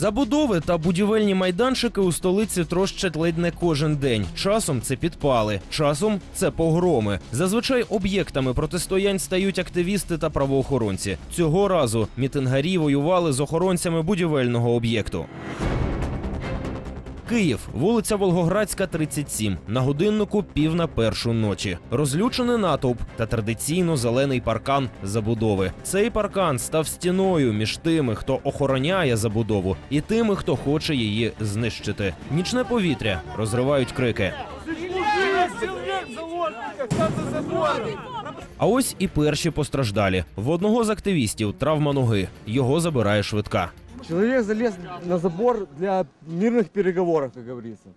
Забудови та будівельні майданчики у столиці трощать ледь не кожен день. Часом це підпали, часом це погроми. Зазвичай об'єктами протистоянь стають активісти та правоохоронці. Цього разу мітингарі воювали з охоронцями будівельного об'єкту. Київ, вулиця Волгоградська, 37. На годиннику пів на першу ночі. Розлючений натовп та традиційно зелений паркан забудови. Цей паркан став стіною між тими, хто охороняє забудову, і тими, хто хоче її знищити. Нічне повітря розривають крики. А ось і перші постраждалі. В одного з активістів травма ноги. Його забирає швидка. Человек залез на забор для мирных переговоров, как говорится.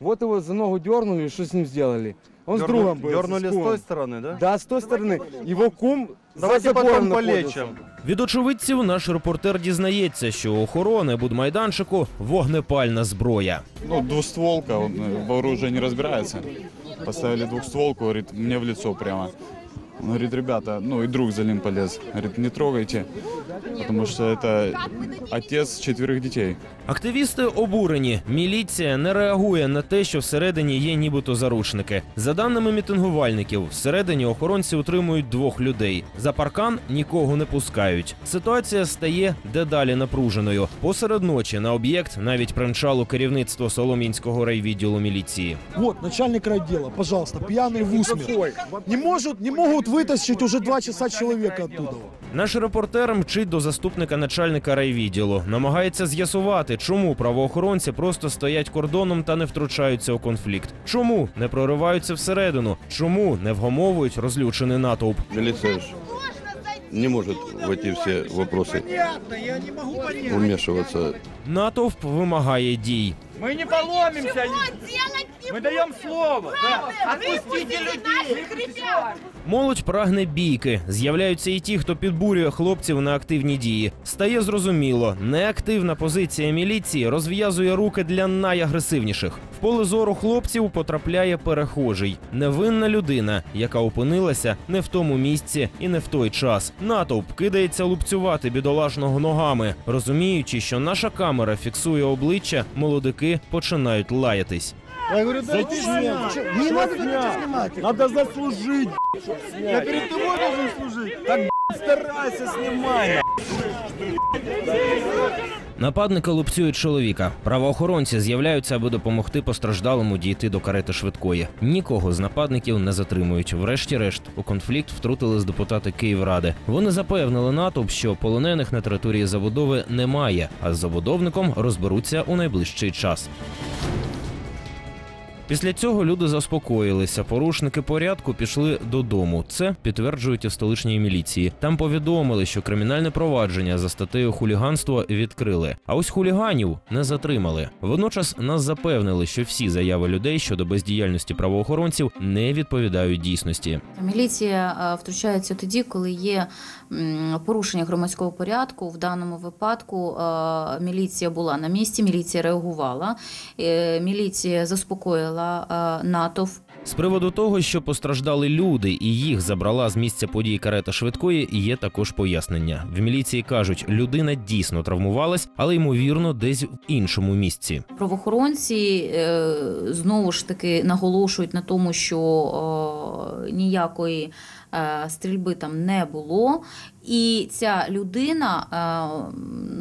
Вот его за ногу дернули, что с ним сделали? Он с другом был. Дернули с с кумом. той стороны, да? Да, с той стороны. Его кум за Давайте забором потом находился. полечим. Від очевидців наш репортер дізнається, що у охорони будмайданчику вогнепальна зброя. Ну, двустволка, он э, в оружии не разбирается. Поставили двухстволку, говорит, мне в лицо прямо. Он говорит, ребята, ну и друг за ним полез. Говорит, не трогайте, потому что это отец четверых детей. Активісти обурені. Міліція не реагує на те, що всередині є нібито заручники. За даними мітингувальників, всередині охоронці утримують двох людей. За паркан нікого не пускають. Ситуація стає дедалі напруженою. Посеред ночі на об'єкт навіть примчало керівництво Солом'янського райвідділу міліції. Вот, начальник райдела, пожалуйста, пьяный в усмерть. Не, может, не могут вытащить уже два часа человека оттуда. Наш репортер мчить до заступника начальника райвідділу, намагається з'ясувати, чому правоохоронці просто стоять кордоном та не втручаються у конфлікт. Чому не прориваються всередину? Чому не вгомовують розлючений натовп? Милиция ж не может в эти все вопросы вмешиваться. Натовп вимагає дій. Мы не поломимся. делать не Мы даем слово. Отпустите наших! Молодь прагне бійки. З'являються і ті, хто підбурює хлопців на активні дії. Стає зрозуміло, неактивна позиція міліції розв'язує руки для найагресивніших. В поле зору хлопців потрапляє перехожий, невинна людина, яка опинилася не в тому місці і не в той час. Натовп кидається лупцювати бідолашного ногами, розуміючи, що наша камера фіксує обличчя, молодики починають лаятись. Я говорю, да зачем? Не надо снимать. Надо заслужить. Я перед тобой должен служить. Так, старайся, снимай. Нападники лупцюють чоловіка. Правоохоронці з'являються, аби допомогти постраждалому дійти до карети швидкої. Нікого з нападників не затримують. Врешті-решт у конфлікт втрутились депутати Київради. Вони запевнили натовп, що полонених на території забудови немає, а з забудовником розберуться у найближчий час. Після цього люди заспокоїлися. Порушники порядку пішли додому. Це підтверджують в столичній міліції. Там повідомили, що кримінальне провадження за статтею хуліганство відкрили. А ось хуліганів не затримали. Водночас нас запевнили, що всі заяви людей щодо бездіяльності правоохоронців не відповідають дійсності. Міліція е, втручається тоді, коли є порушення громадського порядку. В даному випадку е, міліція була на місці, міліція реагувала, е, міліція заспокоїла е, натовп. З приводу того, що постраждали люди і їх забрала з місця події карета швидкої, є також пояснення. В міліції кажуть, людина дійсно травмувалась, але ймовірно десь в іншому місці. Правоохоронці е, знову ж таки наголошують на тому, що е, ніякої е, стрільби там не було. І ця людина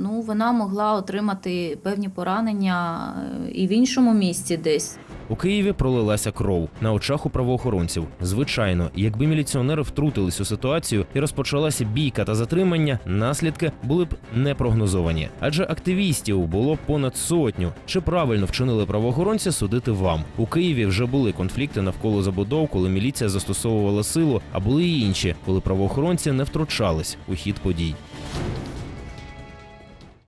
ну, вона могла отримати певні поранення і в іншому місці десь. У Києві пролилася кров на очах у правоохоронців. Звичайно, якби міліціонери втрутились у ситуацію і розпочалася бійка та затримання, наслідки були б непрогнозовані. Адже активістів було понад сотню. Чи правильно вчинили правоохоронці судити вам? У Києві вже були конфлікти навколо забудов, коли міліція застосовувала силу, а були й інші, коли правоохоронці не втручались у хід подій.